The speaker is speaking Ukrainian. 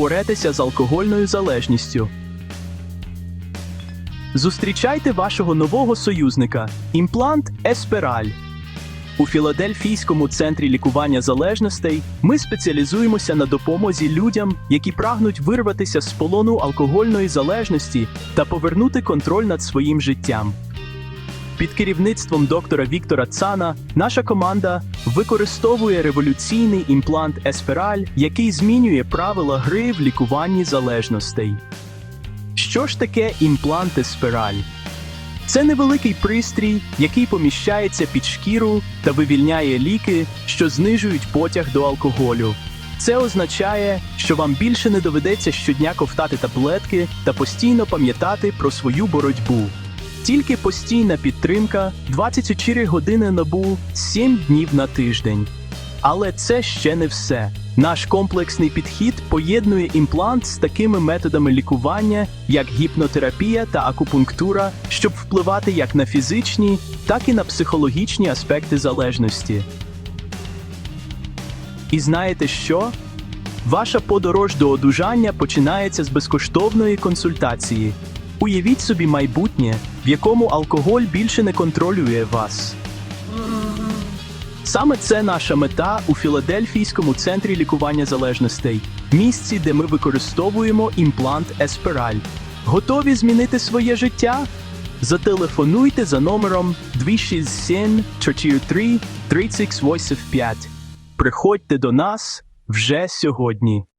боретеся з алкогольною залежністю. Зустрічайте вашого нового союзника імплант Еспераль. У Філадельфійському центрі лікування залежностей ми спеціалізуємося на допомозі людям, які прагнуть вирватися з полону алкогольної залежності та повернути контроль над своїм життям. Під керівництвом доктора Віктора Цана наша команда використовує революційний імплант Еспераль, який змінює правила гри в лікуванні залежностей. Що ж таке імплант Еспераль? Це невеликий пристрій, який поміщається під шкіру та вивільняє ліки, що знижують потяг до алкоголю. Це означає, що вам більше не доведеться щодня ковтати таблетки та постійно пам'ятати про свою боротьбу. Тільки постійна підтримка 24 години набу 7 днів на тиждень. Але це ще не все. Наш комплексний підхід поєднує імплант з такими методами лікування, як гіпнотерапія та акупунктура, щоб впливати як на фізичні, так і на психологічні аспекти залежності. І знаєте що? Ваша подорож до одужання починається з безкоштовної консультації. Уявіть собі майбутнє, в якому алкоголь більше не контролює вас. Саме це наша мета у Філадельфійському центрі лікування залежностей, місці, де ми використовуємо імплант Еспераль. Готові змінити своє життя? Зателефонуйте за номером 267 43 3685. Приходьте до нас вже сьогодні.